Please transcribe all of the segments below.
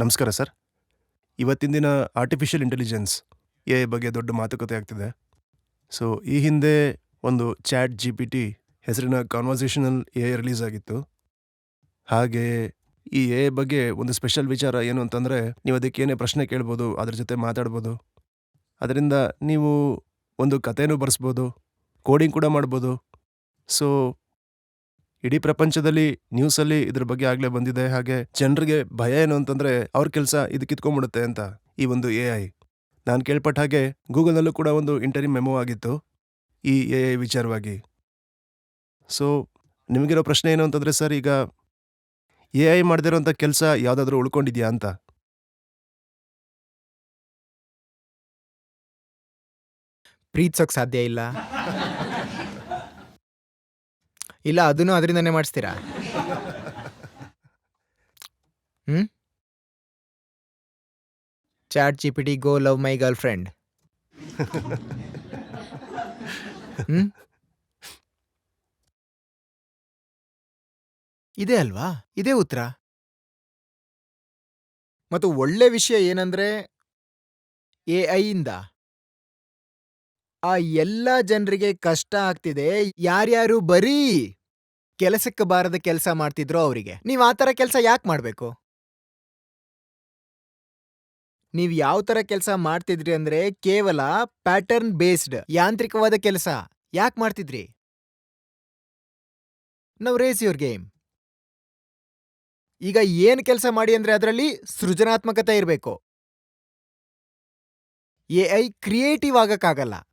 ನಮಸ್ಕಾರ ಸರ್. ಇವತ್ತಿನ ದಿನ ಆರ್ಟಿಫಿಷಿಯಲ್ ಇಂಟೆಲಿಜೆನ್ಸ್ ಎ ಬಗ್ಗೆ ದೊಡ್ಡ ಮಾತುಕತೆ ಆಗ್ತಿದೆ. ಸೊ ಈ ಹಿಂದೆ ಒಂದು ಚಾಟ್ ಜಿ ಪಿ ಟಿ ಹೆಸರಿನ ಕಾನ್ವರ್ಸೇಷನಲ್ ಎ ರಿಲೀಸ್ ಆಗಿತ್ತು. ಹಾಗೆ ಈ ಎ ಬಗ್ಗೆ ಒಂದು ಸ್ಪೆಷಲ್ ವಿಚಾರ ಏನು ಅಂತಂದರೆ, ನೀವು ಅದಕ್ಕೆ ಏನೇ ಪ್ರಶ್ನೆ ಕೇಳ್ಬೋದು, ಅದ್ರ ಜೊತೆ ಮಾತಾಡ್ಬೋದು. ಅದರಿಂದ ನೀವು ಒಂದು ಕಥೆನೂ ಬರೆಸ್ಬೋದು ಕೋಡಿಂಗ್ ಕೂಡ ಮಾಡ್ಬೋದು. ಸೊ ಇಡೀ ಪ್ರಪಂಚದಲ್ಲಿ ನ್ಯೂಸ್ ಅಲ್ಲಿ ಇದ್ರ ಬಗ್ಗೆ ಆಗ್ಲೇ ಬಂದಿದೆ. ಹಾಗೆ ಜನರಿಗೆ ಭಯ ಏನು ಅಂತಂದ್ರೆ ಅವ್ರ ಕೆಲಸ ಇದು ಕಿತ್ಕೊಂಡ್ಬಿಡುತ್ತೆ ಅಂತ ಈ ಒಂದು ಎ ಐ ನಾನು ಕೇಳ್ಪಟ್ಟ ಹಾಗೆ ಗೂಗಲ್ನಲ್ಲೂ ಕೂಡ ಒಂದು ಇಂಟರಿ ಮೆಮೋ ಆಗಿತ್ತು ಈ ಎ ಐ ವಿಚಾರವಾಗಿ. ಸೊ ನಿಮಗಿರೋ ಪ್ರಶ್ನೆ ಏನು ಅಂತಂದರೆ ಸರ್, ಈಗ ಎ ಐ ಮಾಡದಿರೋಂಥ ಕೆಲಸ ಯಾವುದಾದ್ರೂ ಉಳ್ಕೊಂಡಿದ್ಯಾ ಅಂತ? ಪ್ರೀತ್ಸೋಕ್ ಸಾಧ್ಯ ಇಲ್ಲ. ಇಲ್ಲ, ಅದನ್ನು ಅದರಿಂದನೇ ಮಾಡಿಸ್ತೀರಾ? ಹ್ಞೂ chat G P go love my girlfriend ಇದೆ ಅಲ್ವಾ? ಇದೇ ಉತ್ತರ? ಮತ್ತು ಒಳ್ಳೆ ವಿಷಯ ಏನಂದ್ರೆ ಎ ಇಂದ. ಆ ಎಲ್ಲ ಜನರಿಗೆ ಕಷ್ಟ ಆಗ್ತಿದೆ, ಯಾರ್ಯಾರು ಬರೀ ಕೆಲಸಕ್ಕೆ ಬಾರದ ಕೆಲಸ ಮಾಡ್ತಿದ್ರೋ ಅವರಿಗೆ. ನೀವು ಆ ಥರ ಕೆಲಸ ಯಾಕೆ ಮಾಡಬೇಕು? ನೀವು ಯಾವ ಥರ ಕೆಲಸ ಮಾಡ್ತಿದ್ರಿ ಅಂದ್ರೆ ಕೇವಲ ಪ್ಯಾಟರ್ನ್ ಬೇಸ್ಡ್ ಯಾಂತ್ರಿಕವಾದ ಕೆಲಸ. ಯಾಕೆ ಮಾಡ್ತಿದ್ರಿ? ನಾವು ರೇಸ್ ಯುವರ್ ಗೇಮ್ ಈಗ ಏನು ಕೆಲಸ ಮಾಡಿ ಅಂದ್ರೆ ಅದರಲ್ಲಿ ಸೃಜನಾತ್ಮಕತೆ ಇರಬೇಕು. ಎ ಐ ಕ್ರಿಯೇಟಿವ್ ಆಗಕ್ಕಾಗಲ್ಲ.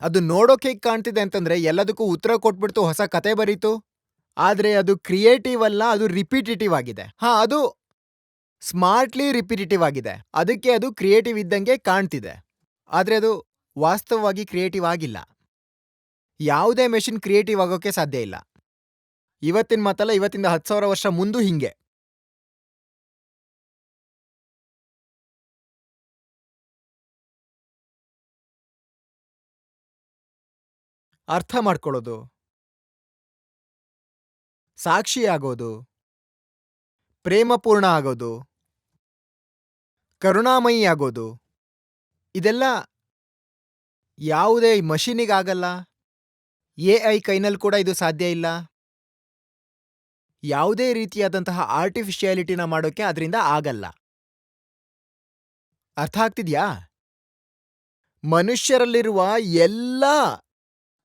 ಅದು ನೋಡೋಕೆ ಹೇಗ್ ಕಾಣ್ತಿದೆ ಅಂತಂದ್ರೆ ಎಲ್ಲದಕ್ಕೂ ಉತ್ತರ ಕೊಟ್ಬಿಡ್ತು ಹೊಸ ಕತೆ ಬರೀತು. ಆದ್ರೆ ಅದು ಕ್ರಿಯೇಟಿವ್ ಅಲ್ಲ, ಅದು ರಿಪಿಟೇಟಿವ್ ಆಗಿದೆ. ಹಾ, ಅದು ಸ್ಮಾರ್ಟ್ಲಿ ರಿಪಿಟೇಟಿವ್ ಆಗಿದೆ. ಅದಕ್ಕೆ ಅದು ಕ್ರಿಯೇಟಿವ್ ಇದ್ದಂಗೆ ಕಾಣ್ತಿದೆ. ಆದ್ರೆ ಅದು ವಾಸ್ತವವಾಗಿ ಕ್ರಿಯೇಟಿವ್ ಆಗಿಲ್ಲ. ಯಾವುದೇ ಮೆಷಿನ್ ಕ್ರಿಯೇಟಿವ್ ಆಗೋಕೆ ಸಾಧ್ಯ ಇಲ್ಲ. ಇವತ್ತಿನ ಮಾತಲ್ಲ, ಇವತ್ತಿಂದ ಹತ್ತು ಸಾವಿರ ವರ್ಷ ಮುಂದೂ ಹಿಂಗೆ. ಅರ್ಥ ಮಾಡ್ಕೊಳ್ಳೋದು. ಸಾಕ್ಷಿ ಆಗೋದು. ಪ್ರೇಮಪೂರ್ಣ ಆಗೋದು. ಕರುಣಾಮಯಿ ಆಗೋದು. ಇದೆಲ್ಲ ಯಾವುದೇ ಮಷೀನಿಗಾಗಲ್ಲ. ಎ ಐ ಕೈನಲ್ಲಿ ಕೂಡ ಇದು ಸಾಧ್ಯ ಇಲ್ಲ. ಯಾವುದೇ ರೀತಿಯಾದಂತಹ ಆರ್ಟಿಫಿಷಿಯಾಲಿಟಿನ ಮಾಡೋಕೆ ಅದರಿಂದ ಆಗಲ್ಲ. ಅರ್ಥ ಆಗ್ತಿದ್ಯಾ? ಮನುಷ್ಯರಲ್ಲಿರುವ ಎಲ್ಲ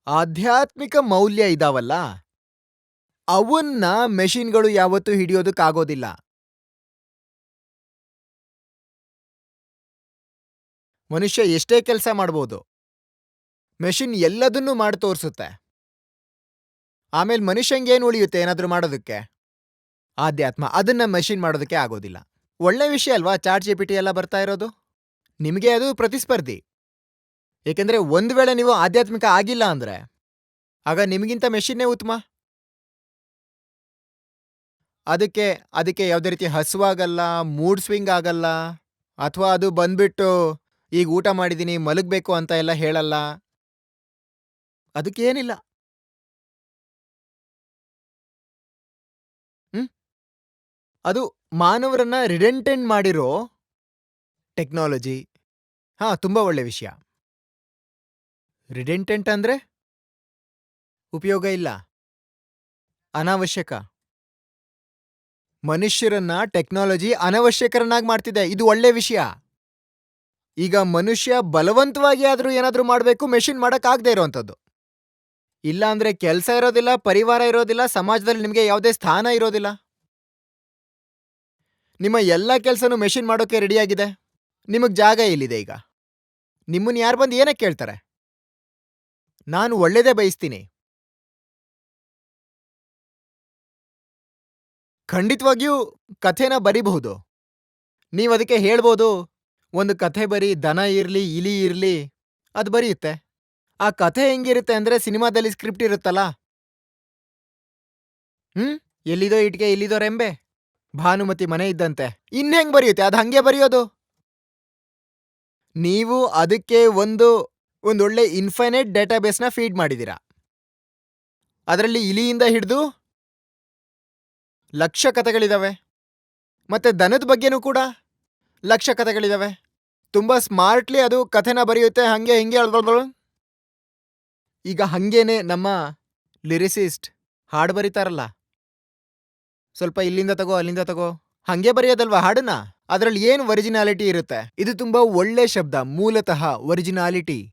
ಆಧ್ಯಾತ್ಮಿಕ ಮೌಲ್ಯ ಇದಾವಲ್ಲ? ಅವನ್ನ ಮೆಷಿನ್ಗಳು ಯಾವತ್ತೂ ಹಿಡಿಯೋದಕ್ಕಾಗೋದಿಲ್ಲ. ಮನುಷ್ಯ ಎಷ್ಟೇ ಕೆಲಸ ಮಾಡ್ಬೋದು. ಮೆಷಿನ್ ಎಲ್ಲದನ್ನೂ ಮಾಡಿ ತೋರಿಸುತ್ತೆ. ಆಮೇಲೆ ಮನುಷ್ಯಂಗೇನು ಉಳಿಯುತ್ತೆ ಏನಾದರೂ ಮಾಡೋದಕ್ಕೆ? ಆಧ್ಯಾತ್ಮ, ಅದನ್ನ ಮೆಷಿನ್ ಮಾಡೋದಕ್ಕೆ ಆಗೋದಿಲ್ಲ. ಒಳ್ಳೆ ವಿಷಯ ಅಲ್ವಾ? ಚಾರ್ಜ್ ಜಿ ಎಲ್ಲ ಬರ್ತಾ ಇರೋದು? ನಿಮಗೆ ಅದು ಪ್ರತಿಸ್ಪರ್ಧಿ. ಏಕೆಂದ್ರೆ ಒಂದ್ ವೇಳೆ ನೀವು ಆಧ್ಯಾತ್ಮಿಕ ಆಗಿಲ್ಲ ಅಂದ್ರೆ, ಆಗ ನಿಮಗಿಂತ ಮೆಷಿನ್ನೇ ಉತ್ತಮ. ಅದಕ್ಕೆ ಅದಕ್ಕೆ ಯಾವುದೇ ರೀತಿ ಹಸುವಾಗಲ್ಲ ಮೂಡ್ ಸ್ವಿಂಗ್ ಆಗಲ್ಲ, ಅಥವಾ ಅದು ಬಂದ್ಬಿಟ್ಟು, ಈಗ ಊಟ ಮಾಡಿದ್ದೀನಿ ಮಲಗಬೇಕು ಅಂತ ಎಲ್ಲ ಹೇಳಲ್ಲ. ಅದಕ್ಕೆ ಏನಿಲ್ಲ ಅದು ಮಾನವರನ್ನ ರಿಡೆಂಟೆಂಟ್ ಮಾಡಿರೋ ಟೆಕ್ನಾಲಜಿ ಹಾ, ತುಂಬಾ ಒಳ್ಳೆ ವಿಷಯ. ರಿಡೆಂಟೆಂಟ್ ಅಂದ್ರೆ? ಉಪಯೋಗ ಇಲ್ಲ. ಅನಾವಶ್ಯಕ. ಮನುಷ್ಯರನ್ನ ಟೆಕ್ನಾಲಜಿ ಅನವಶ್ಯಕರನ್ನಾಗಿ ಮಾಡ್ತಿದೆ. ಇದು ಒಳ್ಳೆ ವಿಷಯ. ಈಗ ಮನುಷ್ಯ ಬಲವಂತವಾಗಿ ಆದ್ರೂ ಏನಾದ್ರೂ ಮಾಡಬೇಕು ಮೆಷಿನ್ ಮಾಡೋಕ್ಕಾಗದೇ ಇರೋವಂಥದ್ದು ಇಲ್ಲ ಅಂದರೆ ಕೆಲಸ ಇರೋದಿಲ್ಲ, ಪರಿವಾರ ಇರೋದಿಲ್ಲ, ಸಮಾಜದಲ್ಲಿ ನಿಮಗೆ ಯಾವುದೇ ಸ್ಥಾನ ಇರೋದಿಲ್ಲ. ನಿಮ್ಮ ಎಲ್ಲ ಕೆಲಸನೂ ಮೆಷಿನ್ ಮಾಡೋಕೆ ರೆಡಿಯಾಗಿದೆ ನಿಮಗೆ ಜಾಗ ಎಲ್ಲಿದೆ ಈಗ? ನಿಮ್ಮನ್ನು ಯಾರು ಬಂದು ಏನಕ್ಕೆ ಕೇಳ್ತಾರೆ? ನಾನು ಒಳ್ಳೇದೇ ಬಯಸ್ತೀನಿ. ಖಂಡಿತವಾಗಿಯೂ ಕಥೆನ ಬರಿಬಹುದು. ನೀವು ಅದಕ್ಕೆ ಹೇಳ್ಬೋದು, ಒಂದು ಕಥೆ ಬರಿ ದನ ಇರ್ಲಿ, ಇಲಿ ಇರ್ಲಿ, ಅದು ಬರೆಯುತ್ತೆ. ಆ ಕಥೆ ಹೆಂಗಿರುತ್ತೆ ಅಂದ್ರೆ ಸಿನಿಮಾದಲ್ಲಿ ಸ್ಕ್ರಿಪ್ಟ್ ಇರುತ್ತಲ್ಲ? ಹ್ಮ್, ಎಲ್ಲಿದೋ ಇಟ್ಗೆ, ಎಲ್ಲಿದೋ ರೆಂಬೆ, ಭಾನುಮತಿ ಮನೆ ಇದ್ದಂತೆ. ಇನ್ನೆಂಗೆ ಬರೆಯುತ್ತೆ? ಅದು ಹಂಗೆ ಬರೆಯೋದು. ನೀವು ಅದಕ್ಕೆ ಒಂದು ಒಂದೊಳ್ಳೆ ಇನ್ಫೈನೈಟ್ ಡೇಟಾಬೇಸ್ನ ಫೀಡ್ ಮಾಡಿದ್ದೀರಾ? ಅದರಲ್ಲಿ ಇಲಿಯಿಂದ ಹಿಡಿದು ಲಕ್ಷ ಕಥೆಗಳಿದಾವೆ. ಮತ್ತೆ ದನದ ಬಗ್ಗೆನೂ ಕೂಡ ಲಕ್ಷ ಕಥೆಗಳಿದಾವೆ. ತುಂಬಾ ಸ್ಮಾರ್ಟ್ಲಿ ಅದು ಕಥೆನ ಬರೆಯುತ್ತೆ, ಹಂಗೆ ಹಿಂಗೆ ಅಳ್ಬಳ್ಬಳು. ಈಗ ಹಂಗೇನೆ ನಮ್ಮ ಲಿರಿಸಿಸ್ಟ್ ಹಾಡು ಬರೀತಾರಲ್ಲ. ಸ್ವಲ್ಪ ಇಲ್ಲಿಂದ ತಗೋ, ಅಲ್ಲಿಂದ ತಗೋ. ಹಂಗೆ ಬರೆಯೋದಲ್ವಾ ಹಾಡನ್ನ? ಅದರಲ್ಲಿ ಏನು ಒರಿಜಿನಾಲಿಟಿ ಇರುತ್ತೆ? ಇದು ತುಂಬಾ ಒಳ್ಳೆ ಶಬ್ದ, ಮೂಲತಃ ಒರಿಜಿನಾಲಿಟಿ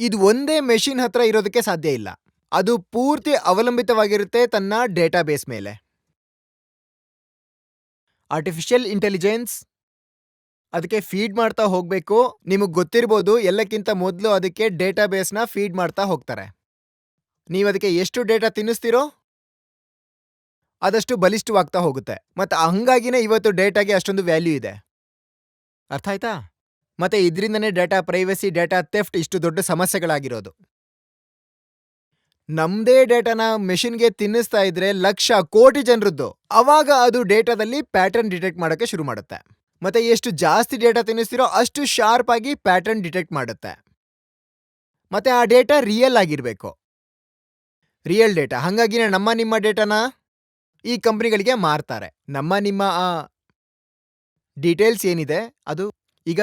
ಇದು ಒಂದೇ ಮೆಷಿನ್ ಹತ್ರ ಇರೋದಕ್ಕೆ ಸಾಧ್ಯ ಇಲ್ಲ. ಅದು ಪೂರ್ತಿ ಅವಲಂಬಿತವಾಗಿರುತ್ತೆ ತನ್ನ ಡೇಟಾಬೇಸ್ ಮೇಲೆ. ಆರ್ಟಿಫಿಷಿಯಲ್ ಇಂಟೆಲಿಜೆನ್ಸ್ ಅದಕ್ಕೆ ಫೀಡ್ ಮಾಡ್ತಾ ಹೋಗಬೇಕು. ನಿಮಗೆ ಗೊತ್ತಿರ್ಬೋದು, ಎಲ್ಲಕ್ಕಿಂತ ಮೊದಲು ಅದಕ್ಕೆ ಡೇಟಾಬೇಸ್ನ ಫೀಡ್ ಮಾಡ್ತಾ ಹೋಗ್ತಾರೆ. ನೀವು ಅದಕ್ಕೆ ಎಷ್ಟು ಡೇಟಾ ತಿನ್ನಿಸ್ತೀರೋ ಅದಷ್ಟು ಬಲಿಷ್ಠವಾಗ್ತಾ ಹೋಗುತ್ತೆ. ಮತ್ತೆ ಹಂಗಾಗಿನೇ ಇವತ್ತು ಡೇಟಾಗೆ ಅಷ್ಟೊಂದು ವ್ಯಾಲ್ಯೂ ಇದೆ. ಅರ್ಥ ಆಯ್ತಾ? ಮತ್ತೆ ಇದರಿಂದನೇ ಡೇಟಾ ಪ್ರೈವಸಿ, ಡೇಟಾ ಥೆಫ್ಟ್ ಇಷ್ಟು ದೊಡ್ಡ ಸಮಸ್ಯೆಗಳಾಗಿರೋದು. ನಮ್ದೇ ಡೇಟಾನ ಮೆಷಿನ್ಗೆ ತಿನ್ನಿಸ್ತಾ ಇದ್ರೆ ಲಕ್ಷ, ಕೋಟಿ ಜನರದ್ದು. ಅವಾಗ ಅದು ಡೇಟಾದಲ್ಲಿ ಪ್ಯಾಟರ್ನ್ ಡಿಟೆಕ್ಟ್ ಮಾಡೋಕ್ಕೆ ಶುರು ಮಾಡುತ್ತೆ. ಮತ್ತೆ ಎಷ್ಟು ಜಾಸ್ತಿ ಡೇಟಾ ತಿನ್ನಿಸ್ತಿರೋ ಅಷ್ಟು ಶಾರ್ಪ್ ಆಗಿ ಪ್ಯಾಟರ್ನ್ ಡಿಟೆಕ್ಟ್ ಮಾಡುತ್ತೆ. ಮತ್ತೆ ಆ ಡೇಟಾ ರಿಯಲ್ ಆಗಿರಬೇಕು. Real data. ಹಾಗಾಗಿನೇ ನಮ್ಮ ನಿಮ್ಮ ಡೇಟಾನ ಈ ಕಂಪ್ನಿಗಳಿಗೆ ಮಾರ್ತಾರೆ. ನಮ್ಮ ನಿಮ್ಮ ಡೀಟೇಲ್ಸ್ ಏನಿದೆ ಅದು ಈಗ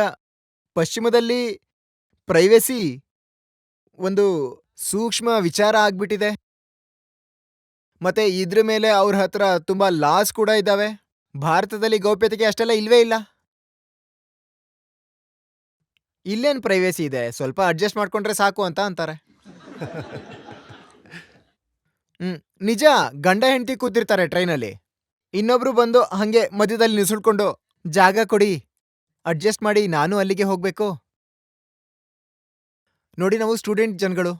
ಪಶ್ಚಿಮದಲ್ಲಿ ಪ್ರೈವೇಸಿ ಒಂದು ಸೂಕ್ಷ್ಮ ವಿಚಾರ ಆಗ್ಬಿಟ್ಟಿದೆ. ಮತ್ತೆ ಇದ್ರ ಮೇಲೆ ಅವ್ರ ಹತ್ರ ತುಂಬ ಲಾಸ್ ಕೂಡ ಇದ್ದಾವೆ ಭಾರತದಲ್ಲಿ ಗೌಪ್ಯತೆಗೆ ಅಷ್ಟೆಲ್ಲ ಇಲ್ವೇ ಇಲ್ಲ. ಇಲ್ಲೇನು ಪ್ರೈವೇಸಿ ಇದೆ? ಸ್ವಲ್ಪ ಅಡ್ಜಸ್ಟ್ ಮಾಡ್ಕೊಂಡ್ರೆ ಸಾಕು ಅಂತ ಅಂತಾರೆ. ಹ್ಮ್, ನಿಜ, ಗಂಡ ಹೆಂಡತಿ ಕೂತಿರ್ತಾರೆ ಟ್ರೈನಲ್ಲಿ ಇನ್ನೊಬ್ರು ಬಂದು ಹಂಗೆ ಮಧ್ಯದಲ್ಲಿ ನಿಸುಳ್ಕೊಂಡು ಜಾಗ ಕೊಡಿ. ಅಡ್ಜಸ್ಟ್ ಮಾಡಿ ನಾನು ಅಲ್ಲಿಗೆ ಹೋಗ್ಬೇಕು. ನೋಡಿ ನಾವು ಸ್ಟೂಡೆಂಟ್ ಜನಗಳು.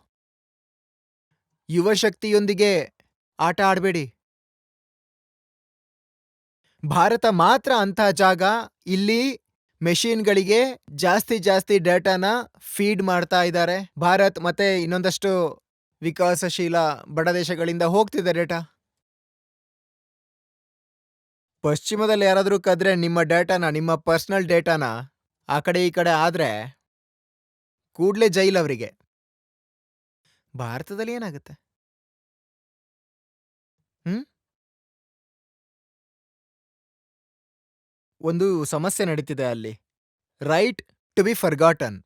ಯುವ ಶಕ್ತಿಯೊಂದಿಗೆ ಆಟ ಆಡಬೇಡಿ. ಭಾರತ ಮಾತ್ರ ಅಂತಹ ಜಾಗ ಇಲ್ಲಿ ಮೆಷಿನ್ಗಳಿಗೆ ಜಾಸ್ತಿ ಜಾಸ್ತಿ ಡೇಟಾನ ಫೀಡ್ ಮಾಡ್ತಾ ಇದ್ದಾರೆ. ಭಾರತ್ ಮತ್ತೆ ಇನ್ನೊಂದಷ್ಟು ವಿಕಾಸಶೀಲ ಬಡ ದೇಶಗಳಿಂದ ಹೋಗ್ತಿದೆ ಡೇಟಾ. ಪಶ್ಚಿಮದಲ್ಲಿ ಯಾರಾದರೂ ಕದ್ರೆ ನಿಮ್ಮ ಡೇಟಾನ, ನಿಮ್ಮ ಪರ್ಸನಲ್ ಡೇಟಾನ ಆ ಕಡೆ ಈ ಕಡೆ ಆದ್ರೆ ಕೂಡ್ಲೇ ಜೈಲ್ ಅವರಿಗೆ ಭಾರತದಲ್ಲಿ ಏನಾಗುತ್ತೆ? ಹ್ಮ್? ಒಂದು ಸಮಸ್ಯೆ ನಡೀತಿದೆ ಅಲ್ಲಿ. Right to be forgotten.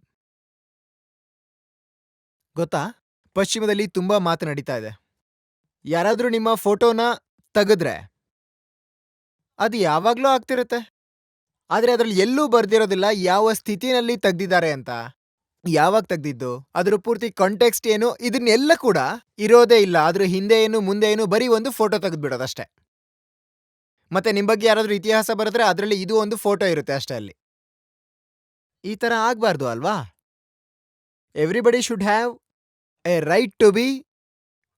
ಗೊತ್ತಾ? ಪಶ್ಚಿಮದಲ್ಲಿ ತುಂಬಾ ಮಾತು ನಡೀತಾ ಇದೆ. ಯಾರಾದರೂ ನಿಮ್ಮ ಫೋಟೋನ ತೆಗೆದ್ರೆ ಅದು ಯಾವಾಗ್ಲೂ ಆಗ್ತಿರುತ್ತೆ. ಆದರೆ ಅದರಲ್ಲಿ ಎಲ್ಲೂ ಬರ್ದಿರೋದಿಲ್ಲ ಯಾವ ಸ್ಥಿತಿನಲ್ಲಿ ತೆಗ್ದಿದ್ದಾರೆ ಅಂತ. ಯಾವಾಗ ತೆಗ್ದಿದ್ದು, ಅದ್ರ ಪೂರ್ತಿ ಕಾಂಟೆಕ್ಸ್ಟ್ ಏನು, ಇದನ್ನೆಲ್ಲ ಕೂಡ ಇರೋದೇ ಇಲ್ಲ. ಅದ್ರ ಹಿಂದೆ ಏನು, ಮುಂದೆ ಏನು, ಬರೀ ಒಂದು ಫೋಟೋ ತೆಗೆದ್ಬಿಡೋದಷ್ಟೇ ಮತ್ತೆ ನಿಮ್ಮ ಬಗ್ಗೆ ಯಾರಾದ್ರೂ ಇತಿಹಾಸ ಬರೆದ್ರೆ ಅದರಲ್ಲಿ ಇದು ಒಂದು ಫೋಟೋ ಇರುತ್ತೆ ಅಷ್ಟೇ ಅಲ್ಲಿ. ಈ ತರ ಆಗ್ಬಾರ್ದು ಅಲ್ವಾ? Everybody should have a right to be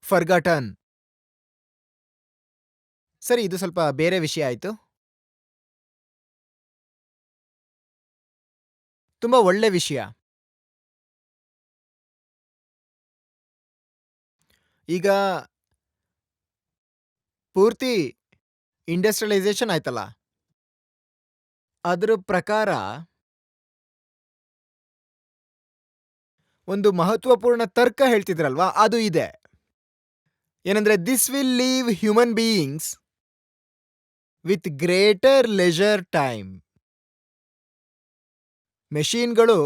forgotten ಸರಿ, ಇದು ಸ್ವಲ್ಪ ಬೇರೆ ವಿಷಯ ಆಯಿತು. ತುಂಬ ಒಳ್ಳೆ ವಿಷಯ. ಈಗ ಪೂರ್ತಿ ಇಂಡಸ್ಟ್ರಿಯಲೈಸೇಷನ್ ಆಯ್ತಲ್ಲ? ಅದರ ಪ್ರಕಾರ ಒಂದು ಮಹತ್ವಪೂರ್ಣ ತರ್ಕ ಹೇಳ್ತಿದ್ರಲ್ವಾ? ಅದು ಇದೆ. ಏನಂದ್ರೆ this will leave human beings with greater leisure time. ಮೆಷೀನ್ಗಳು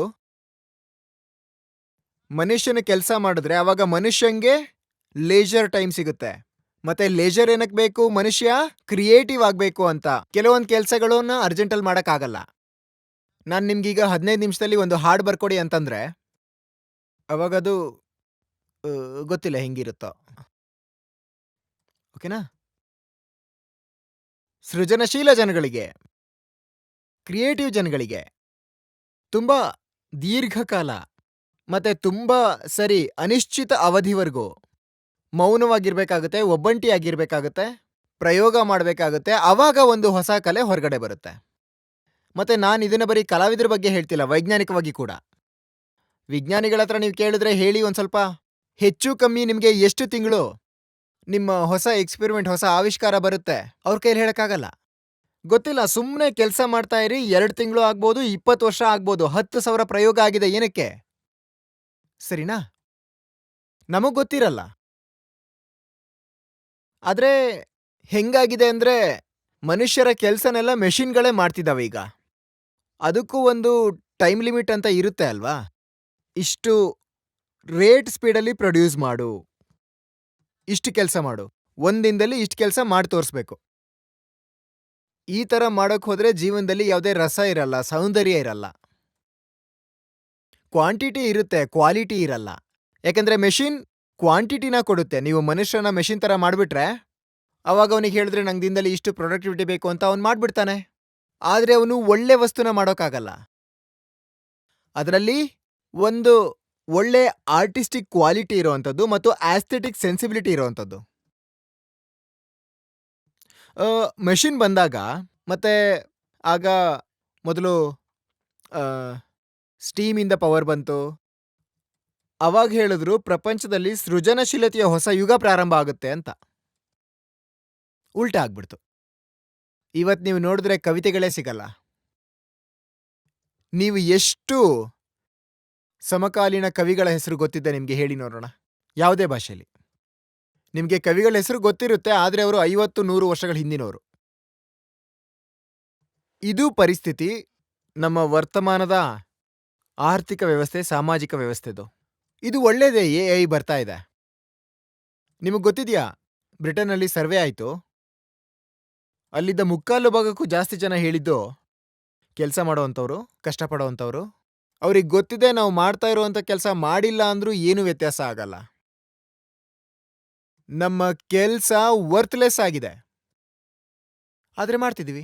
ಮನುಷ್ಯನ ಕೆಲಸ ಮಾಡಿದ್ರೆ ಅವಾಗ ಮನುಷ್ಯಂಗೆ ಲೇಜರ್ ಟೈಮ್ ಸಿಗುತ್ತೆ. ಮತ್ತೆ ಲೇಜರ್ ಏನಕ್ಕೆ ಬೇಕು? ಮನುಷ್ಯ ಕ್ರಿಯೇಟಿವ್ ಆಗಬೇಕು ಅಂತ. ಕೆಲವೊಂದು ಕೆಲಸಗಳನ್ನ ಅರ್ಜೆಂಟಲ್ಲಿ ಮಾಡೋಕ್ಕಾಗಲ್ಲ. ನಾನು ನಿಮ್ಗೀಗ ಹದಿನೈದು ನಿಮಿಷದಲ್ಲಿ ಒಂದು ಹಾಡು ಬರ್ಕೊಡಿ ಅಂತಂದರೆ ಅವಾಗದು ಗೊತ್ತಿಲ್ಲ ಹೆಂಗಿರುತ್ತೋ. ಓಕೆನಾ? ಸೃಜನಶೀಲ ಜನಗಳಿಗೆ, ಕ್ರಿಯೇಟಿವ್ ಜನಗಳಿಗೆ ತುಂಬಾ ದೀರ್ಘಕಾಲ ಮತ್ತೆ ತುಂಬಾ ಸರಿ ಅನಿಶ್ಚಿತ ಅವಧಿವರೆಗೂ ಮೌನವಾಗಿರ್ಬೇಕಾಗುತ್ತೆ, ಒಬ್ಬಂಟಿಯಾಗಿರ್ಬೇಕಾಗುತ್ತೆ, ಪ್ರಯೋಗ ಮಾಡಬೇಕಾಗುತ್ತೆ ಆವಾಗ ಒಂದು ಹೊಸ ಕಲೆ ಹೊರಗಡೆ ಬರುತ್ತೆ. ಮತ್ತೆ ನಾನು ಇದನ್ನ ಬರೀ ಕಲಾವಿದರ ಬಗ್ಗೆ ಹೇಳ್ತಿಲ್ಲ, ವೈಜ್ಞಾನಿಕವಾಗಿ ಕೂಡ. ವಿಜ್ಞಾನಿಗಳ ಹತ್ರ ನೀವು ಕೇಳಿದ್ರೆ ಹೇಳಿ ಒಂದು ಸ್ವಲ್ಪ, ಹೆಚ್ಚು ಕಮ್ಮಿ ನಿಮಗೆ ಎಷ್ಟು ತಿಂಗಳು ನಿಮ್ಮ ಹೊಸ ಎಕ್ಸ್ಪೆರಿಮೆಂಟ್ ಹೊಸ ಆವಿಷ್ಕಾರ ಬರುತ್ತೆ. ಅವ್ರ ಕೈಲಿ ಹೇಳಕ್ಕಾಗಲ್ಲ. ಗೊತ್ತಿಲ್ಲ ಸುಮ್ಮನೆ ಕೆಲಸ ಮಾಡ್ತಾ ಇರಿ, ಎರಡು ತಿಂಗಳು ಆಗ್ಬೋದು, ಇಪ್ಪತ್ತು ವರ್ಷ ಆಗ್ಬೋದು, ಹತ್ತು ಸಾವಿರ ಪ್ರಯೋಗ ಆಗಿದೆ ಏನಕ್ಕೆ? ಸರಿನಾ? ನಮಗ್ ಗೊತ್ತಿರಲ್ಲ. ಆದ್ರೆ, ಹೆಂಗಾಗಿದೆ ಅಂದ್ರೆ, ಮನುಷ್ಯರ ಕೆಲಸನೆಲ್ಲ ಮೆಷಿನ್ಗಳೇ ಮಾಡ್ತಿದ್ದಾವೆ ಈಗ. ಅದಕ್ಕೂ ಒಂದು ಟೈಮ್ ಲಿಮಿಟ್ ಅಂತ ಇರುತ್ತೆ ಅಲ್ವಾ? ಇಷ್ಟು ರೇಟ್ ಸ್ಪೀಡಲ್ಲಿ ಪ್ರೊಡ್ಯೂಸ್ ಮಾಡು. ಇಷ್ಟು ಕೆಲಸ ಮಾಡು. ಒಂದಿನದಲ್ಲಿ ದಿನದಲ್ಲಿ ಇಷ್ಟು ಕೆಲಸ ಮಾಡಿ ತೋರಿಸ್ಬೇಕು. ಈ ಥರ ಮಾಡೋಕ್ಕೆ ಹೋದರೆ ಜೀವನದಲ್ಲಿ ಯಾವುದೇ ರಸ ಇರಲ್ಲ, ಸೌಂದರ್ಯ ಇರಲ್ಲ. ಕ್ವಾಂಟಿಟಿ ಇರುತ್ತೆ, ಕ್ವಾಲಿಟಿ ಇರಲ್ಲ. ಯಾಕಂದ್ರೆ ಮೆಷಿನ್ ಕ್ವಾಂಟಿಟಿನ ಕೊಡುತ್ತೆ. ನೀವು ಮನುಷ್ಯನ ಮೆಷಿನ್ ಥರ ಮಾಡಿಬಿಟ್ರೆ ಅವಾಗ ಅವನಿಗೆ ಹೇಳಿದ್ರೆ ನಂಗೆ ದಿನದಲ್ಲಿ ಇಷ್ಟು ಪ್ರೊಡಕ್ಟಿವಿಟಿ ಬೇಕು ಅಂತ ಅವ್ನು ಮಾಡಿಬಿಡ್ತಾನೆ. ಆದ್ರೆ ಅವನು ಒಳ್ಳೆ ವಸ್ತುನ ಮಾಡೋಕ್ಕಾಗಲ್ಲ. ಅದರಲ್ಲಿ ಒಂದು ಒಳ್ಳೆ ಆರ್ಟಿಸ್ಟಿಕ್ ಕ್ವಾಲಿಟಿ ಇರುವಂಥದ್ದು ಮತ್ತು ಆಸ್ಥೆಟಿಕ್ ಸೆನ್ಸಿಬಿಲಿಟಿ ಇರುವಂಥದ್ದು. ಮೆಷಿನ್ ಬಂದಾಗ ಮತ್ತೆ ಆಗ ಮೊದಲು ಸ್ಟೀಮಿಂದ ಪವರ್ ಬಂತು. ಅವಾಗ ಹೇಳಿದ್ರು ಪ್ರಪಂಚದಲ್ಲಿ ಸೃಜನಶೀಲತೆಯ ಹೊಸ ಯುಗ ಪ್ರಾರಂಭ ಆಗುತ್ತೆ ಅಂತ. ಉಲ್ಟಾ ಆಗ್ಬಿಡ್ತು. ಇವತ್ತು ನೀವು ನೋಡಿದ್ರೆ ಕವಿತೆಗಳೇ ಸಿಗಲ್ಲ. ನೀವು ಎಷ್ಟು ಸಮಕಾಲೀನ ಕವಿಗಳ ಹೆಸರು ಗೊತ್ತಿದ್ದೆ ನಿಮಗೆ ಹೇಳಿ ನೋಡೋಣ. ಯಾವುದೇ ಭಾಷೆಯಲ್ಲಿ. ನಿಮಗೆ ಕವಿಗಳ ಹೆಸರು ಗೊತ್ತಿರುತ್ತೆ, ಆದರೆ ಅವರು ಐವತ್ತು ನೂರು ವರ್ಷಗಳ ಹಿಂದಿನವರು. ಇದು ಪರಿಸ್ಥಿತಿ ನಮ್ಮ ವರ್ತಮಾನದ ಆರ್ಥಿಕ ವ್ಯವಸ್ಥೆ, ಸಾಮಾಜಿಕ ವ್ಯವಸ್ಥೆದು. ಇದು ಒಳ್ಳೆಯದೇ ಎ ಐ ಬರ್ತಾ ಇದೆ. ನಿಮಗೆ ಗೊತ್ತಿದೆಯಾ? ಬ್ರಿಟನ್ನಲ್ಲಿ ಸರ್ವೆ ಆಯಿತು. ಅಲ್ಲಿದ್ದ ಮುಕ್ಕಾಲು ಭಾಗಕ್ಕೂ ಜಾಸ್ತಿ ಜನ ಹೇಳಿದ್ದು, ಕೆಲಸ ಮಾಡೋವಂಥವ್ರು, ಕಷ್ಟಪಡೋವಂಥವ್ರು. ಅವ್ರಿಗೆ ಗೊತ್ತಿದೆ ನಾವು ಮಾಡ್ತಾ ಇರುವಂಥ ಕೆಲಸ ಮಾಡಿಲ್ಲ ಅಂದರೂ ಏನು ವ್ಯತ್ಯಾಸ ಆಗಲ್ಲ. ನಮ್ಮ ಕೆಲಸ ವರ್ತ್ಲೆಸ್ ಆಗಿದೆ. ಆದ್ರೆ ಮಾಡ್ತಿದೀವಿ.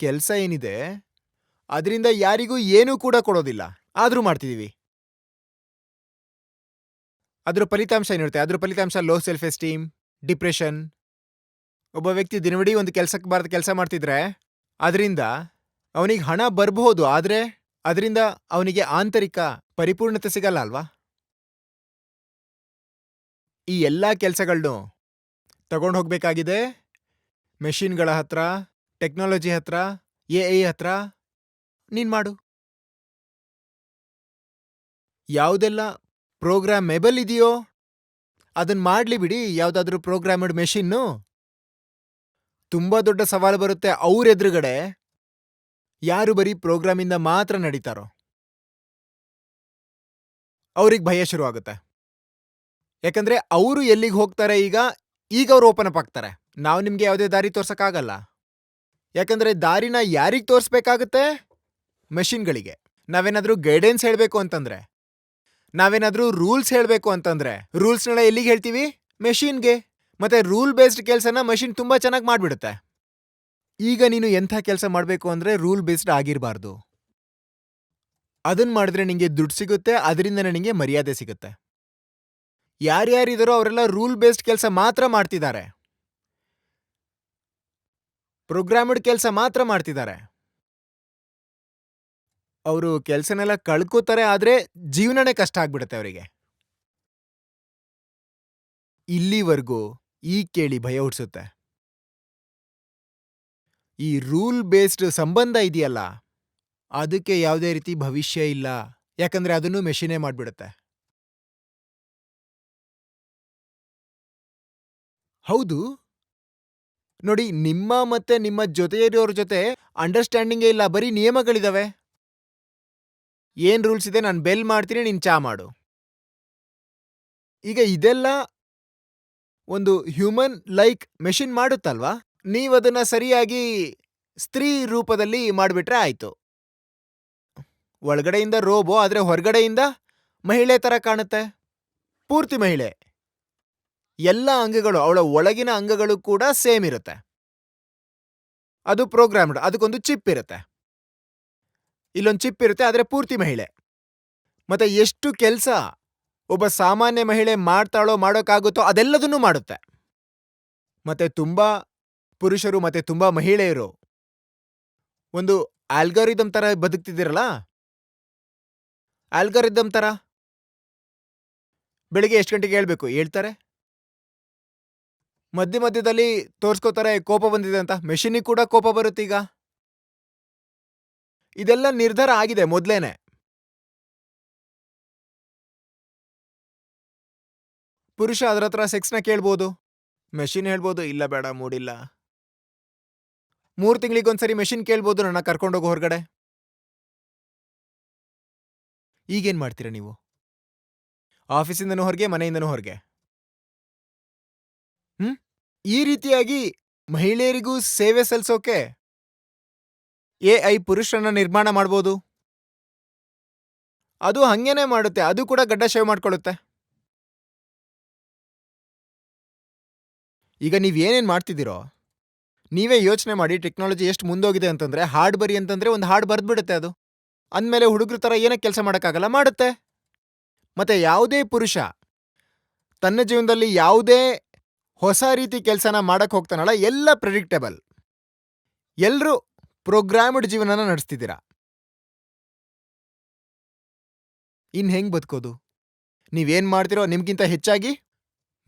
ಕೆಲಸ ಏನಿದೆ, ಅದರಿಂದ ಯಾರಿಗೂ ಏನೂ ಕೂಡ ಕೊಡೋದಿಲ್ಲ. ಆದ್ರೂ ಮಾಡ್ತಿದೀವಿ. ಅದ್ರ ಫಲಿತಾಂಶ ಏನಿರುತ್ತೆ? ಅದ್ರ ಫಲಿತಾಂಶ ಲೋ ಸೆಲ್ಫ್ ಎಸ್ಟೀಮ್ ಡಿಪ್ರೆಷನ್ ಒಬ್ಬ ವ್ಯಕ್ತಿ ದಿನವಿಡೀ ಒಂದು ಕೆಲಸಕ್ಕೆ ಬಾರದ ಕೆಲಸ ಮಾಡ್ತಿದ್ರೆ, ಅದರಿಂದ ಅವನಿಗೆ ಹಣ ಬರ್ಬಹುದು, ಆದ್ರೆ ಅದರಿಂದ ಅವನಿಗೆ ಆಂತರಿಕ ಪರಿಪೂರ್ಣತೆ ಸಿಗಲ್ಲ ಅಲ್ವಾ? ಈ ಎಲ್ಲಾ ಕೆಲಸಗಳನ್ನು ತಗೊಂಡು ಹೋಗ್ಬೇಕಾಗಿದೆ. ಮೆಷಿನ್ಗಳ ಹತ್ರ, ಟೆಕ್ನಾಲಜಿ ಹತ್ರ, ಎ ಐ ಹತ್ರ. ನೀನ್ ಮಾಡು. ಯಾವುದೆಲ್ಲ ಪ್ರೋಗ್ರಾಮೆಬಲ್ ಇದೆಯೋ ಅದನ್ನ ಮಾಡಲಿ ಬಿಡಿ, ಯಾವುದಾದ್ರೂ ಪ್ರೋಗ್ರಾಮಡ್ ಮೆಷಿನ್ನು. ತುಂಬಾ ದೊಡ್ಡ ಸವಾಲು ಬರುತ್ತೆ ಅವ್ರ ಎದುರುಗಡೆ ಯಾರು ಬರೀ ಪ್ರೋಗ್ರಾಮಿಂದ ಮಾತ್ರ ನಡೀತಾರೋ? ಅವ್ರಿಗೆ ಭಯ ಶುರು ಆಗುತ್ತೆ ಯಾಕಂದ್ರೆ ಅವರು ಎಲ್ಲಿಗೆ ಹೋಗ್ತಾರೆ ಈಗ ಈಗ ಅವ್ರು ಓಪನ್ ಅಪ್ ಆಗ್ತಾರೆ. ನಾವು ನಿಮಗೆ ಯಾವುದೇ ದಾರಿ ತೋರ್ಸೋಕ್ಕಾಗಲ್ಲ. ಯಾಕಂದ್ರೆ ದಾರಿನ ಯಾರಿಗೆ ತೋರಿಸ್ಬೇಕಾಗುತ್ತೆ? ಮೆಷಿನ್ಗಳಿಗೆ. ನಾವೇನಾದರೂ ಗೈಡೆನ್ಸ್ ಹೇಳಬೇಕು ಅಂತಂದ್ರೆ, ನಾವೇನಾದರೂ ರೂಲ್ಸ್ ಹೇಳಬೇಕು ಅಂತಂದ್ರೆ, ರೂಲ್ಸ್ನೆಲ್ಲ ಎಲ್ಲಿಗೆ ಹೇಳ್ತೀವಿ? ಮೆಷಿನ್ಗೆ. ಮತ್ತೆ ರೂಲ್ ಬೇಸ್ಡ್ ಕೆಲಸನ ಮಷಿನ್ ತುಂಬಾ ಚೆನ್ನಾಗಿ ಮಾಡ್ಬಿಡುತ್ತೆ. ಈಗ ನೀನು ಎಂಥ ಕೆಲಸ ಮಾಡಬೇಕು ಅಂದ್ರೆ ರೂಲ್ ಬೇಸ್ಡ್ ಆಗಿರಬಾರ್ದು. ಅದನ್ ಮಾಡಿದ್ರೆ ನಿಮಗೆ ದುಡ್ಡು ಸಿಗುತ್ತೆ ಅದರಿಂದ ನನಗೆ ಮರ್ಯಾದೆ ಸಿಗುತ್ತೆ. ಯಾರ್ಯಾರಿದಾರೋ ಅವರೆಲ್ಲ ರೂಲ್ ಬೇಸ್ಡ್ ಕೆಲಸ ಮಾತ್ರ ಮಾಡ್ತಿದ್ದಾರೆ. ಪ್ರೋಗ್ರಾಮ್ಡ್ ಕೆಲಸ ಮಾತ್ರ ಮಾಡ್ತಿದ್ದಾರೆ. ಅವರು ಕೆಲಸನೆಲ್ಲ ಕಳ್ಕೋತಾರೆ ಆದ್ರೆ ಜೀವನನೇ ಕಷ್ಟ ಆಗ್ಬಿಡುತ್ತೆ ಅವರಿಗೆ. ಇಲ್ಲಿವರೆಗೂ ಈ ಕೇಳಿ ಭಯ ಹುಡ್ಸುತ್ತೆ ಈ ರೂಲ್ ಬೇಸ್ಡ್ ಸಂಬಂಧ ಇದೆಯಲ್ಲ, ಅದಕ್ಕೆ ಯಾವುದೇ ರೀತಿ ಭವಿಷ್ಯ ಇಲ್ಲ, ಯಾಕಂದ್ರೆ ಅದನ್ನು ಮೆಷಿನೇ ಮಾಡಿಬಿಡುತ್ತೆ. ಹೌದು. ನೋಡಿ, ನಿಮ್ಮ ಮತ್ತೆ ನಿಮ್ಮ ಜೊತೆಯಿರೋರ್ ಜೊತೆ ಅಂಡರ್ಸ್ಟ್ಯಾಂಡಿಂಗೇ ಇಲ್ಲ, ಬರೀ ನಿಯಮಗಳಿದಾವೆ. ಏನ್ ರೂಲ್ಸ್ ಇದೆ, ನಾನು ಬೆಲ್ ಮಾಡ್ತೀನಿ, ನೀನು ಚಾ ಮಾಡು. ಈಗ ಇದೆಲ್ಲ ಒಂದು ಹ್ಯೂಮನ್ ಲೈಕ್ ಮೆಷಿನ್ ಮಾಡುತ್ತಲ್ವಾ? ನೀವದನ್ನ ಸರಿಯಾಗಿ ಸ್ತ್ರೀ ರೂಪದಲ್ಲಿ ಮಾಡಿಬಿಟ್ರೆ ಆಯ್ತು. ಒಳಗಡೆಯಿಂದ ರೋಬೋ, ಆದ್ರೆ ಹೊರಗಡೆಯಿಂದ ಮಹಿಳೆ ತರ ಕಾಣುತ್ತೆ. ಪೂರ್ತಿ ಮಹಿಳೆ. ಎಲ್ಲ ಅಂಗಗಳು, ಅವಳ ಒಳಗಿನ ಅಂಗಗಳು ಕೂಡ ಸೇಮ್ ಇರುತ್ತೆ. ಅದು ಪ್ರೋಗ್ರಾಮ್ಡ್, ಅದಕ್ಕೊಂದು ಚಿಪ್ ಇರುತ್ತೆ. ಇಲ್ಲೊಂದು ಚಿಪ್ ಇರುತ್ತೆ, ಆದ್ರೆ ಪೂರ್ತಿ ಮಹಿಳೆ. ಮತ್ತೆ ಎಷ್ಟು ಕೆಲಸ ಒಬ್ಬ ಸಾಮಾನ್ಯ ಮಹಿಳೆ ಮಾಡ್ತಾಳೋ, ಮಾಡೋಕ್ಕಾಗುತ್ತೋ ಅದೆಲ್ಲದನ್ನೂ ಮಾಡುತ್ತೆ. ಮತ್ತೆ ತುಂಬಾ ಪುರುಷರು ಮತ್ತೆ ತುಂಬಾ ಮಹಿಳೆಯರು. ಒಂದು ಆಲ್ಗಾರಿದಮ್ ತರ ಬದುಕ್ತಿದ್ದೀರಲ್ಲ? ಆಲ್ಗಾರಿದಮ್ ತರ? ಬೆಳಿಗ್ಗೆ ಎಷ್ಟು ಗಂಟೆಗೆ ಹೇಳ್ಬೇಕು? ಹೇಳ್ತಾರೆ ಮಧ್ಯ ಮಧ್ಯದಲ್ಲಿ ತೋರಿಸ್ಕೋತಾರೆ ಕೋಪ ಬಂದಿದೆ ಅಂತ. ಮೆಷಿನಿಗೆ ಕೂಡ ಕೋಪ ಬರುತ್ತೆ ಈಗ. ಇದೆಲ್ಲ ನಿರ್ಧಾರ ಆಗಿದೆ ಮೊದಲೇನೆ. ಪುರುಷ ಅದ್ರ ಹತ್ರ ಸೆಕ್ಸ್ನ ಕೇಳ್ಬೋದು. ಮೆಷಿನ್ ಹೇಳ್ಬೋದು, ಇಲ್ಲ ಬೇಡ ಮೂಡಿಲ್ಲ. ಮೂರು ತಿಂಗಳಿಗೊಂದ್ಸರಿ ಮೆಷಿನ್ ಕೇಳ್ಬೋದು, ನನ್ನ ಕರ್ಕೊಂಡೋಗು ಹೊರಗಡೆ. ಈಗೇನು ಮಾಡ್ತೀರಾ ನೀವು? ಆಫೀಸಿಂದನೂ ಹೊರಗೆ, ಮನೆಯಿಂದನೂ ಹೊರಗೆ? ಹ್ಞೂ ಈ ರೀತಿಯಾಗಿ ಮಹಿಳೆಯರಿಗೂ ಸೇವೆ ಸಲ್ಲಿಸೋಕೆ ಎ ಐ ಪುರುಷರನ್ನ ನಿರ್ಮಾಣ ಮಾಡ್ಬೋದು? ಅದು ಹಂಗೇನೆ ಮಾಡುತ್ತೆ, ಅದು ಕೂಡ ಗಡ್ಡ ಶೇವ್ ಮಾಡ್ಕೊಳ್ಳುತ್ತೆ. ಈಗ ನೀವೇನೇನು ಮಾಡ್ತಿದ್ದೀರೋ ನೀವೇ ಯೋಚನೆ ಮಾಡಿ ಟೆಕ್ನಾಲಜಿ ಎಷ್ಟು ಮುಂದೋಗಿದೆ ಅಂತಂದ್ರೆ ಹಾಡ್ ಬರಿ ಅಂತಂದ್ರೆ ಒಂದು ಹಾಡ್ ಬರ್ದ್ಬಿಡುತ್ತೆ ಅದು. ಅಂದಮೇಲೆ ಹುಡುಗರ ಥರ ಏನಕ್ಕೆ ಕೆಲಸ ಮಾಡೋಕ್ಕಾಗಲ್ಲ, ಮಾಡುತ್ತೆ. ಮತ್ತೆ ಯಾವುದೇ ಪುರುಷ ತನ್ನ ಜೀವನದಲ್ಲಿ ಯಾವುದೇ ಹೊಸ ರೀತಿ ಕೆಲಸನ ಮಾಡಕ್ ಹೋಗ್ತಾನಲ್ಲ, ಎಲ್ಲ ಪ್ರೆಡಿಕ್ಟೇಬಲ್ ಎಲ್ಲರೂ ಪ್ರೋಗ್ರಾಮ್ಡ್ ಜೀವನನ ನಡೆಸ್ತಿದ್ದೀರಾ? ಇನ್ ಹೆಂಗ್ ಬದುಕೋದು? ನೀವೇನು ಮಾಡ್ತಿರೋ ನಿಮಗಿಂತ ಹೆಚ್ಚಾಗಿ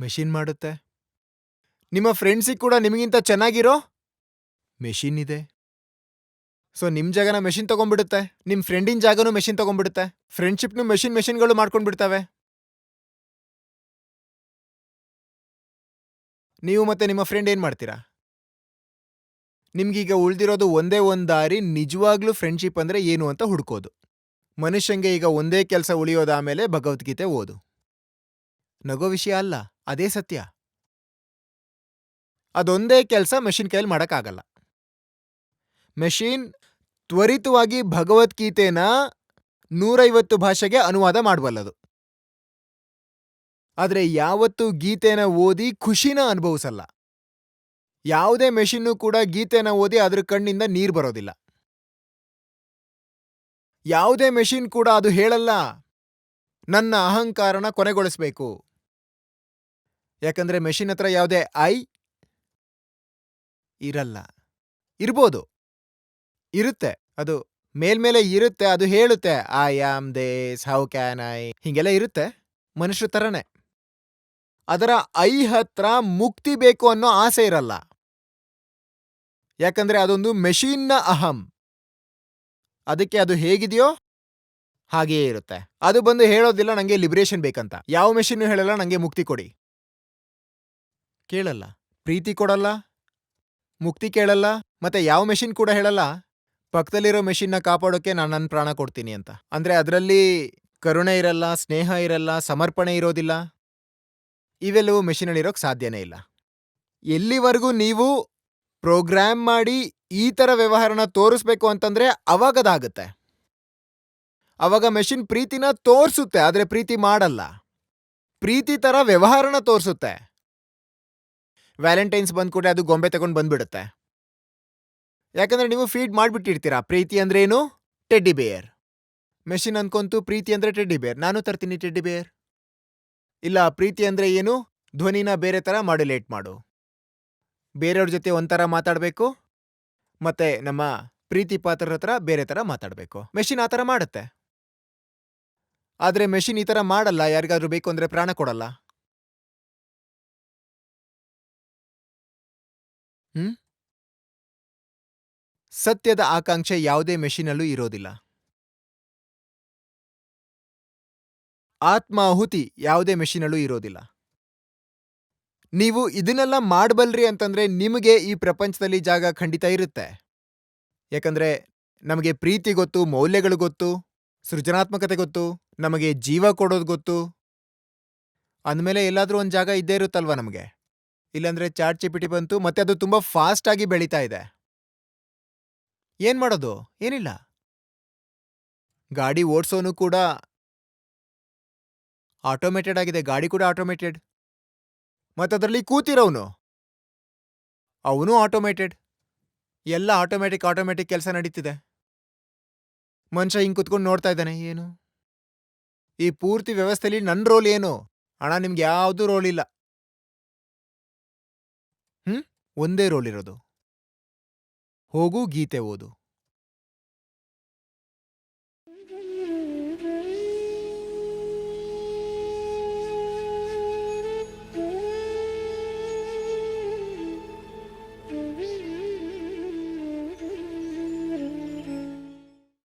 ಮೆಷಿನ್ ಮಾಡುತ್ತೆ. ನಿಮ್ಮ ಫ್ರೆಂಡ್ಸಿಗೆ ಕೂಡ ನಿಮಗಿಂತ ಚೆನ್ನಾಗಿರೋ ಮೆಷಿನ್ ಇದೆ. ಸೊ ನಿಮ್ಮ ಜಾಗನ ಮೆಷಿನ್ ತಗೊಂಡ್ಬಿಡುತ್ತೆ. ನಿಮ್ಮ ಫ್ರೆಂಡಿನ ಜಾಗನೂ ಮೆಷಿನ್ ತಗೊಂಡ್ಬಿಡುತ್ತೆ. ಫ್ರೆಂಡ್ಶಿಪ್ನು ಮೆಷಿನ್ ಮೆಷಿನ್ಗಳು ಮಾಡ್ಕೊಂಡ್ಬಿಡ್ತವೆ. ನೀವು ಮತ್ತೆ ನಿಮ್ಮ ಫ್ರೆಂಡ್ ಏನು ಮಾಡ್ತೀರಾ? ನಿಮ್ಗೀಗ ಉಳಿದಿರೋದು ಒಂದೇ ಒಂದು ದಾರಿ ನಿಜವಾಗ್ಲೂ ಫ್ರೆಂಡ್ಶಿಪ್ ಅಂದ್ರೆ ಏನು ಅಂತ ಹುಡ್ಕೋದು. ಮನುಷ್ಯಂಗೆ ಈಗ ಒಂದೇ ಕೆಲಸ ಉಳಿಯೋದಾಮೇಲೆ ಭಗವದ್ಗೀತೆ ಓದು. ನಗೋ ವಿಷಯ ಅಲ್ಲ, ಅದೇ ಸತ್ಯ. ಅದೊಂದೇ ಕೆಲಸ ಮೆಷಿನ್ ಕೈಯಲ್ಲಿ ಮಾಡೋಕ್ಕಾಗಲ್ಲ. ಮೆಷಿನ್ ತ್ವರಿತವಾಗಿ ಭಗವದ್ಗೀತೆನ ನೂರೈವತ್ತು ಭಾಷೆಗೆ ಅನುವಾದ ಮಾಡಬಲ್ಲದು ಆದರೆ ಯಾವತ್ತೂ ಗೀತೆನ ಓದಿ ಖುಷಿನ ಅನುಭವಿಸಲ್ಲ. ಯಾವುದೇ ಮೆಷಿನ್ನು ಕೂಡ ಗೀತೆನ ಓದಿ ಅದ್ರ ಕಣ್ಣಿಂದ ನೀರು ಬರೋದಿಲ್ಲ. ಯಾವುದೇ ಮೆಷಿನ್ ಕೂಡ ಅದು ಹೇಳಲ್ಲ, ನನ್ನ ಅಹಂಕಾರನ ಕೊನೆಗೊಳಿಸಬೇಕು. ಯಾಕಂದ್ರೆ ಮೆಷಿನ್ ಹತ್ರ ಯಾವುದೇ ಐ ಇರಲ್ಲ. ಇರ್ಬೋದು. ಇರುತ್ತೆ. ಅದು ಮೇಲ್ಮೇಲೆ ಇರುತ್ತೆ, ಅದು ಹೇಳುತ್ತೆ I am this how can I ಹಿಂಗೆಲ್ಲ ಇರುತ್ತೆ ಮನುಷ್ಯರ ತರನೇ. ಅದರ ಐ ಹತ್ರ ಮುಕ್ತಿ ಬೇಕು ಅನ್ನೋ ಆಸೆ ಇರಲ್ಲ. ಯಾಕಂದ್ರೆ ಅದೊಂದು ಮೆಷಿನ್ನ ಅಹಂ. ಅದಕ್ಕೆ ಅದು ಹೇಗಿದೆಯೋ ಹಾಗೆಯೇ ಇರುತ್ತೆ. ಅದು ಬಂದು ಹೇಳೋದಿಲ್ಲ, ನಂಗೆ ಲಿಬರೇಷನ್ ಬೇಕಂತ. ಯಾವ ಮೆಷಿನ್ ಹೇಳಲ್ಲ, ನಂಗೆ ಮುಕ್ತಿ ಕೊಡಿ. ಕೇಳಲ್ಲ. ಪ್ರೀತಿ ಕೊಡಲ್ಲ. ಮುಕ್ತಿ ಕೇಳಲ್ಲ ಮತ್ತೆ ಯಾವ ಮೆಷಿನ್ ಕೂಡ ಹೇಳಲ್ಲ. ಪಕ್ಕದಲ್ಲಿರೋ ಮೆಷಿನ್ನ ಕಾಪಾಡೋಕೆ ನಾನು ನನ್ನ ಪ್ರಾಣ ಕೊಡ್ತೀನಿ ಅಂತ. ಅಂದ್ರೆ ಅದರಲ್ಲಿ ಕರುಣೆ ಇರಲ್ಲ, ಸ್ನೇಹ ಇರಲ್ಲ, ಸಮರ್ಪಣೆ ಇರೋದಿಲ್ಲ. ಇವೆಲ್ಲವೂ ಮೆಷಿನಲ್ಲಿರೋಕ್ಕೆ ಸಾಧ್ಯನೇ ಇಲ್ಲ. ಎಲ್ಲಿವರೆಗೂ ನೀವು ಪ್ರೋಗ್ರಾಮ್ ಮಾಡಿ ಈ ತರ ವ್ಯವಹಾರನ ತೋರಿಸ್ಬೇಕು ಅಂತಂದ್ರೆ ಅವಾಗದಾಗುತ್ತೆ. ಅವಾಗ ಮೆಷಿನ್ ಪ್ರೀತಿನ ತೋರಿಸುತ್ತೆ, ಆದ್ರೆ ಪ್ರೀತಿ ಮಾಡಲ್ಲ. ಪ್ರೀತಿ ತರ ವ್ಯವಹಾರನ ತೋರ್ಸುತ್ತೆ. ವ್ಯಾಲೆಂಟೈನ್ಸ್ ಬಂದ್ಕೊಟ್ಟೆ ಅದು ಗೊಂಬೆ ತಗೊಂಡು ಬಂದ್ಬಿಡುತ್ತೆ. ಯಾಕಂದ್ರೆ ನೀವು ಫೀಡ್ ಮಾಡಿಬಿಟ್ಟಿರ್ತೀರಾ? ಪ್ರೀತಿ ಅಂದ್ರೆ ಏನು? ಟೆಡ್ಡಿ ಬೇಯರ್ ಮೆಷಿನ್ ಅನ್ಕೊಂತು ಪ್ರೀತಿ ಅಂದ್ರೆ ಟೆಡ್ಡಿ ಬೇರ್ ನಾನು ತರ್ತೀನಿ ಟೆಡ್ಡಿ ಬೇರ್ ಇಲ್ಲ, ಪ್ರೀತಿ ಅಂದ್ರೆ ಏನು? ಧ್ವನಿನ ಬೇರೆ ಥರ ಮಾಡ್ಯುಲೇಟ್ ಮಾಡು. ಬೇರೆಯವ್ರ ಜೊತೆ ಒಂಥರ ಮಾತಾಡಬೇಕು, ಮತ್ತೆ ನಮ್ಮ ಪ್ರೀತಿ ಪಾತ್ರರ ಹತ್ರ ಬೇರೆ ಥರ ಮಾತಾಡಬೇಕು. ಮೆಷಿನ್ ಆ ಥರ ಮಾಡುತ್ತೆ. ಆದರೆ ಮೆಷಿನ್ ಈ ಥರ ಮಾಡಲ್ಲ, ಯಾರಿಗಾದ್ರೂ ಬೇಕು ಅಂದರೆ ಪ್ರಾಣ ಕೊಡಲ್ಲ. ಹ್ಮ್? ಸತ್ಯದ ಆಕಾಂಕ್ಷೆ ಯಾವುದೇ ಮೆಷಿನಲ್ಲೂ ಇರೋದಿಲ್ಲ. ಆತ್ಮಾಹುತಿ ಯಾವುದೇ ಮೆಷಿನಲ್ಲೂ ಇರೋದಿಲ್ಲ. ನೀವು ಇದನ್ನೆಲ್ಲ ಮಾಡಬಲ್ರಿ ಅಂತಂದ್ರೆ ನಿಮಗೆ ಈ ಪ್ರಪಂಚದಲ್ಲಿ ಜಾಗ ಖಂಡಿತ ಇರುತ್ತೆ. ಯಾಕಂದ್ರೆ ನಮಗೆ ಪ್ರೀತಿ ಗೊತ್ತು, ಮೌಲ್ಯಗಳು ಗೊತ್ತು, ಸೃಜನಾತ್ಮಕತೆ ಗೊತ್ತು, ನಮಗೆ ಜೀವ ಕೊಡೋದು ಗೊತ್ತು. ಅಂದಮೇಲೆ ಎಲ್ಲಾದ್ರೂ ಒಂದು ಜಾಗ ಇದ್ದೇ ಇರುತ್ತಲ್ವಾ ನಮಗೆ? ಇಲ್ಲಾಂದ್ರೆ ಚಾಟ್ ಚಿಪಿಟಿ ಬಂತು, ಮತ್ತೆ ಅದು ತುಂಬಾ ಫಾಸ್ಟ್ ಆಗಿ ಬೆಳೀತಾ ಇದೆ. ಏನ್ ಮಾಡೋದು? ಏನಿಲ್ಲ. ಗಾಡಿ ಓಡಿಸೋನು ಕೂಡ ಆಟೋಮೇಟೆಡ್ ಆಗಿದೆ, ಗಾಡಿ ಕೂಡ ಆಟೋಮೇಟೆಡ್ ಮತ್ತದರಲ್ಲಿ ಕೂತಿರೋನು ಅವನು ಆಟೋಮೇಟೆಡ್ ಎಲ್ಲ ಆಟೋಮೆಟಿಕ್ ಆಟೋಮೆಟಿಕ್ ಕೆಲಸ ನಡೀತಿದೆ. ಮನುಷ್ಯ ಹಿಂಗೆ ಕುತ್ಕೊಂಡು ನೋಡ್ತಾ ಇದ್ದಾನೆ, ಏನು? ಈ ಪೂರ್ತಿ ವ್ಯವಸ್ಥೆಯಲ್ಲಿ ನನ್ನ ರೋಲ್ ಏನು? ಅಣ್ಣ, ನಿಮ್ಗೆ ಯಾವ್ದು ರೋಲ್ ಇಲ್ಲ. ಒಂದೇ ರೋಲ್ ಇರೋದು ಹೋಗು ಗೀತೆ ಓದು.